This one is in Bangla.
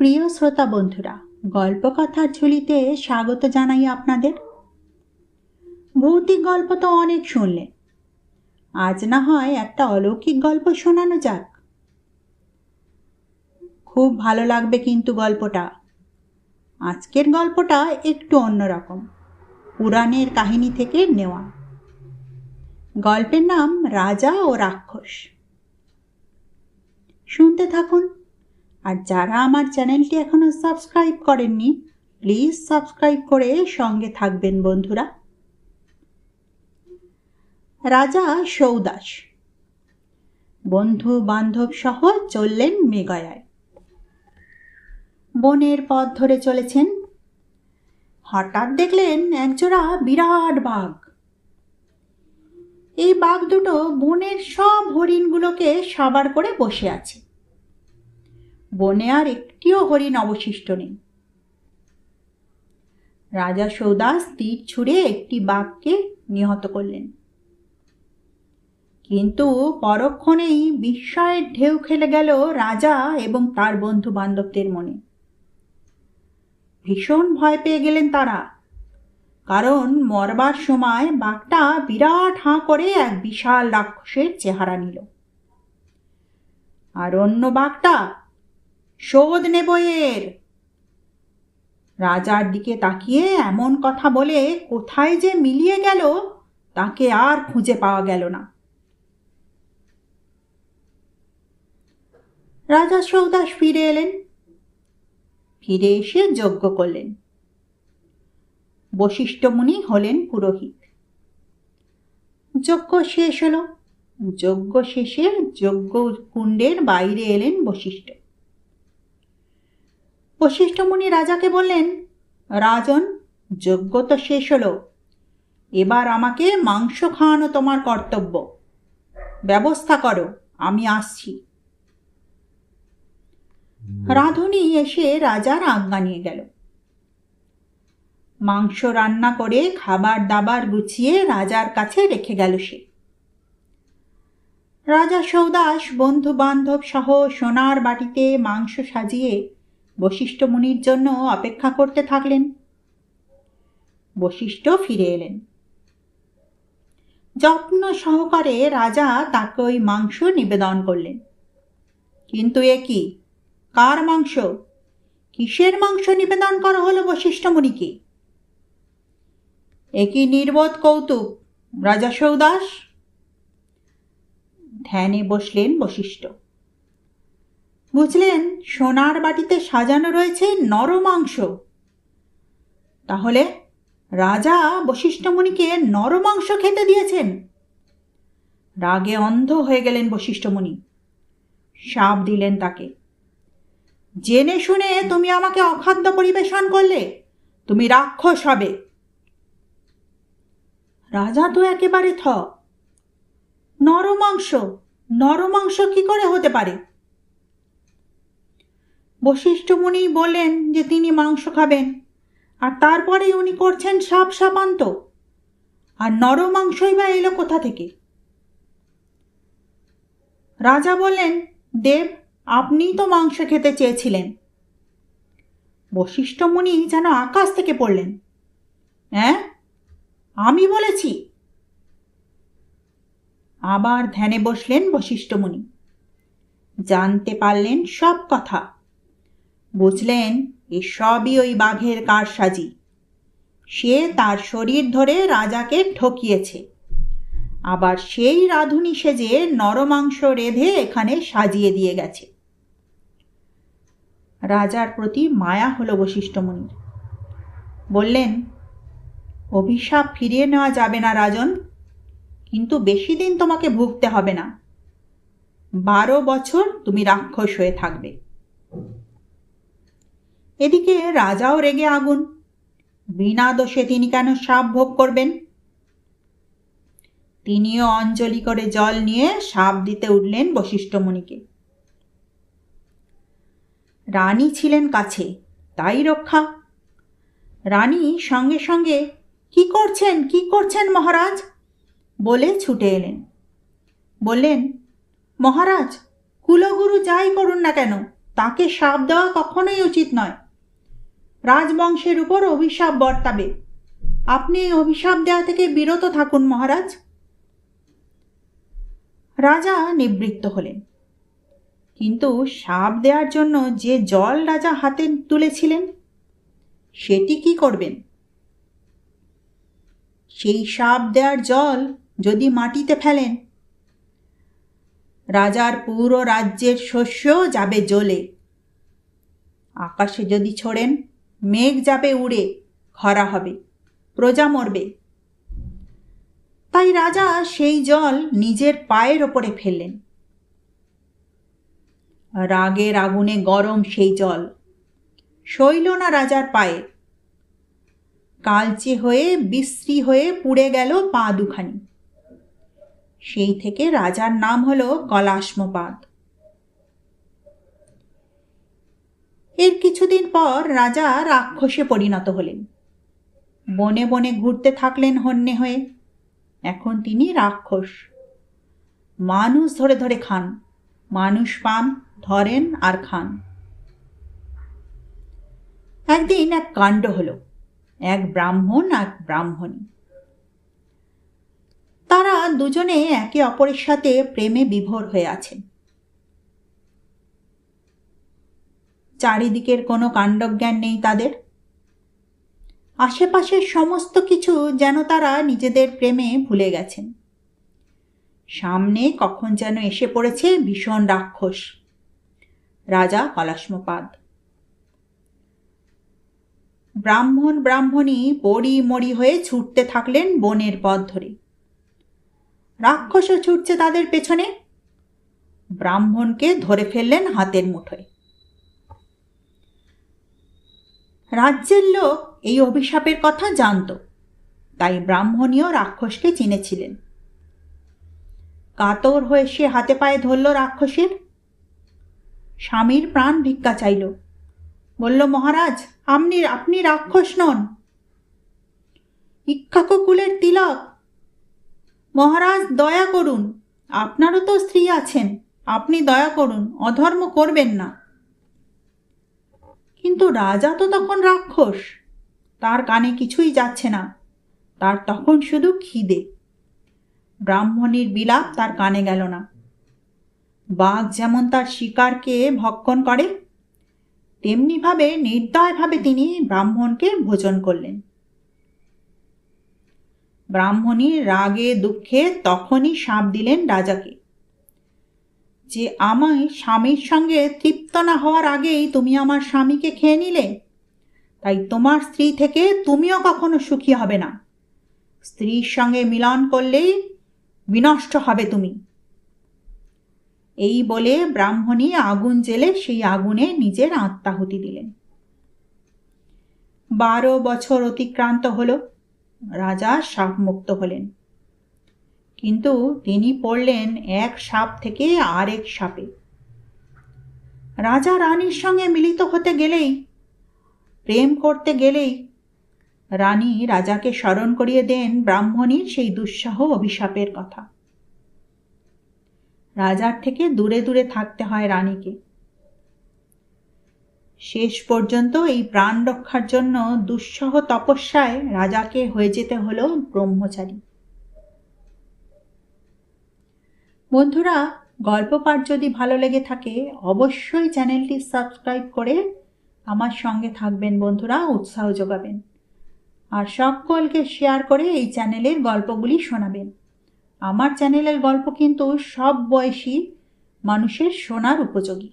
প্রিয় শ্রোতা বন্ধুরা, গল্পকথার ঝুলিতে স্বাগত জানাই আপনাদের। ভৌতিক গল্প তো অনেক শুনলেন আজ না হয় একটা অলৌকিক গল্প শোনানো যাক। খুব ভালো লাগবে কিন্তু গল্পটা। আজকের গল্পটা একটু অন্যরকম, পুরাণের কাহিনী থেকে নেওয়া। গল্পের নাম রাজা ও রাক্ষস। শুনতে থাকুন। আর যারা আমার চ্যানেলটি এখনও সাবস্ক্রাইব করেননি, প্লিজ সাবস্ক্রাইব করে সঙ্গে থাকবেন বন্ধুরা। রাজা সৌদাস বন্ধু বান্ধব সহ চললেন মেঘায়ায় বনের পথ ধরে চলেছেন। হঠাৎ দেখলেন একজোড়া বিরাট বাঘ। এই বাঘ দুটো বনের সব হরিণগুলোকে সাবার করে বসে আছে। বনে আর একটিও হরিণ অবশিষ্ট নেই। রাজা সৌদাস তীর ছুঁড়ে একটি বাঘকে নিহত করলেন। কিন্তু পরক্ষণেই বিস্ময়ের ঢেউ খেলে গেল রাজা এবং তার বন্ধু বান্ধবদের মনে। ভীষণ ভয় পেয়ে গেলেন তারা, কারণ মরবার সময় বাঘটা বিরাট হাঁ করে এক বিশাল রাক্ষসের চেহারা নিল। আর অন্য বাঘটা শোধ নেব এর। রাজার দিকে তাকিয়ে এমন কথা বলে কোথায় যে মিলিয়ে গেল, তাকে আর খুঁজে পাওয়া গেল না। রাজা সৌদাস ফিরে এলেন। ফিরে এসে যজ্ঞ করলেন। বশিষ্ঠ মুনি হলেন পুরোহিত। যজ্ঞ শেষ হলো। যজ্ঞ শেষে যজ্ঞ কুণ্ডের বাইরে এলেন বশিষ্ঠ। বশিষ্ঠ মুনি রাজাকে বললেন রাজন যজ্ঞ তো শেষ হলো। এবার আমাকে মাংস খাওয়ানো তোমার কর্তব্য। ব্যবস্থা করো আমি আসছি। রাধুনি এসে রাজার আজ্ঞা নিয়ে গেল। মাংস রান্না করে খাবার দাবার গুছিয়ে রাজার কাছে রেখে গেল সে। রাজা সৌদাস বন্ধু বান্ধব সহ সোনার বাটিতে মাংস সাজিয়ে বশিষ্ঠ মুনির জন্য অপেক্ষা করতে থাকলেন। বশিষ্ঠ ফিরে এলেন। যত্ন সহকারে রাজা তাকে ওই মাংস নিবেদন করলেন। কিন্তু এ কি? কার মাংস? কিসের মাংস নিবেদন করা হলো বশিষ্ঠ মুনিকে একই নির্বোধ কৌতুক রাজা সৌদাস ধ্যানে বসলেন বশিষ্ঠ। বুঝলেন, সোনার বাটিতে সাজানো রয়েছে নর মাংস। তাহলে রাজা বশিষ্ঠ মুনিকে নর মাংস খেতে দিয়েছেন। রাগে অন্ধ হয়ে গেলেন বশিষ্ঠ মুনি সাপ দিলেন তাকে। জেনে শুনে তুমি আমাকে অখাদ্য পরিবেশন করলে, তুমি রাক্ষস হবে। রাজা তো একেবারে থ। নরমাংস নরমাংস কি করে হতে পারে? বশিষ্ঠ মুনি বললেন যে তিনি মাংস খাবেন, আর তারপরে উনি করছেন সাপ সাপান্ত। আর নর মাংসই বা এলো কোথা থেকে? রাজা বললেন, দেব, আপনিই তো মাংস খেতে চেয়েছিলেন। বশিষ্ঠ মুনি যেন আকাশ থেকে পড়লেন। হ্যাঁ আমি বলেছি। আবার ধ্যানে বসলেন বশিষ্ঠ মুনি। জানতে পারলেন সব কথা। বুঝলেন এসবই ওই বাঘের কারসাজি। সে তার শরীর ধরে রাজাকে ঠকিয়েছে। আবার সেই রাধুনি সেজে নরমাংস রেধে এখানে সাজিয়ে দিয়ে গেছে। রাজার প্রতি মায়া হলো বশিষ্ঠ মুনির। বললেন, অভিশাপ ফিরিয়ে নেওয়া যাবে না রাজন, কিন্তু বেশি দিন তোমাকে ভুগতে হবে না। বারো বছর তুমি রাক্ষস হয়ে থাকবে। এদিকে রাজাও রেগে আগুন। বিনা দোষে তিনি কেন সাপ ভোগ করবেন? তিনিও অঞ্জলি করে জল নিয়ে সাপ দিতে উঠলেন বশিষ্ঠ মুনিকে। রানী ছিলেন কাছে, তাই রক্ষা। রানী সঙ্গে সঙ্গে, কি করছেন কি করছেন মহারাজ? বলে ছুটে এলেন। বললেন, মহারাজ, কুলগুরু যাই করুন না কেন, তাকে সাপ দেওয়া কখনোই উচিত নয়। রাজবংশের উপর অভিশাপ বর্তাবে। আপনি এই অভিশাপ দেওয়া থেকে বিরত থাকুন, মহারাজ। রাজা নিবৃত্ত হলেন। কিন্তু সাপ দেওয়ার জন্য যে জল রাজা হাতে তুলেছিলেন, সেটি কি করবেন? সেই সাপ দেওয়ার জল যদি মাটিতে ফেলেন, রাজার পুরো রাজ্যের শস্য যাবে জ্বলে আকাশে যদি ছোড়েন মেঘ যাবে উড়ে, খরা হবে, প্রজা মরবে। তাই রাজা সেই জল নিজের পায়ের ওপরে ফেললেন। রাগের আগুনে গরম সেই জল শৈল না রাজার পায়ে। কালচে হয়ে বিশ্রী হয়ে পুড়ে গেল পা দুখানি। সেই থেকে রাজার নাম হলো কলাশ্মপাদ। এর কিছুদিন পর রাজা রাক্ষসে পরিণত হলেন। বনে বনে ঘুরতে থাকলেন হন্যে হয়ে। এখন তিনি রাক্ষস। মানুষ ধরে ধরে খান। মানুষ পান, ধরেন আর খান। একদিন এক কাণ্ড হলো। এক ব্রাহ্মণ এক ব্রাহ্মণী। তারা দুজনে একে অপরের সাথে প্রেমে বিভোর হয়ে আছেন। চারিদিকের কোনো কাণ্ডজ্ঞান নেই তাদের। আশেপাশের সমস্ত কিছু যেন তারা নিজেদের প্রেমে ভুলে গেছেন। সামনে কখন যেন এসে পড়েছে ভীষণ রাক্ষস। রাজা কলাশ্মপাদ ব্রাহ্মণ ব্রাহ্মণী পড়ি মরি হয়ে ছুটতে থাকলেন বনের পথ ধরে। রাক্ষসও ছুটছে তাদের পেছনে। ব্রাহ্মণকে ধরে ফেললেন হাতের মুঠোয়। রাজ্যের লোক এই অভিশাপের কথা জানত। তাই ব্রাহ্মণীয় রাক্ষসকে চিনেছিলেন। কাতর হয়ে সে হাতে পায়ে ধরল রাক্ষসের। স্বামীর প্রাণ ভিক্ষা চাইল। বলল, মহারাজ, আপনি আপনি রাক্ষস নন। ইক্ষাকুকুলের তিলক। মহারাজ, দয়া করুন। আপনারও তো স্ত্রী আছেন। আপনি দয়া করুন, অধর্ম করবেন না। কিন্তু রাজা তো তখন রাক্ষস। তার কানে কিছুই যাচ্ছে না। তার তখন শুধু খিদে। ব্রাহ্মণীর বিলাপ তার কানে গেল না। বাঘ যেমন তার শিকারকে ভক্ষণ করে, তেমনিভাবে নির্দয়ভাবে তিনি ব্রাহ্মণকে ভোজন করলেন। ব্রাহ্মণী রাগে দুঃখে তখনই সাপ দিলেন রাজাকে। যে আমায় স্বামীর সঙ্গে তৃপ্ত না হওয়ার আগেই তুমি আমার স্বামীকে খেয়ে নিলে? তাই তোমার স্ত্রী থেকে তুমিও কখনো সুখী হবে না। স্ত্রীর সঙ্গে মিলন করলেই বিনষ্ট হবে তুমি। এই বলে ব্রাহ্মণী আগুন জেলে সেই আগুনে নিজের আত্মাহুতি দিলেন। বারো বছর অতিক্রান্ত হল। রাজা সাপমুক্ত হলেন। কিন্তু তিনি পড়লেন এক সাপ থেকে আরেক সাপে। রাজা রানীর সঙ্গে মিলিত হতে গেলেই, প্রেম করতে গেলেই রানী রাজাকে স্মরণ করিয়ে দেন ব্রাহ্মণীর সেই দুঃসাহ অভিশাপের কথা। রাজার থেকে দূরে দূরে থাকতে হয় রানীকে। শেষ পর্যন্ত এই প্রাণ রক্ষার জন্য দুঃসহ তপস্যায় রাজাকে হয়ে যেতে হলো ব্রহ্মচারী। বন্ধুরা, গল্প পাঠ যদি ভালো লেগে থাকে, অবশ্যই চ্যানেলটি সাবস্ক্রাইব করে আমার সঙ্গে থাকবেন বন্ধুরা, উৎসাহ যোগাবেন। আর সকলকে শেয়ার করে এই চ্যানেলের গল্পগুলি শোনাবেন। আমার চ্যানেলের গল্প কিন্তু সব বয়সী মানুষের শোনার উপযোগী।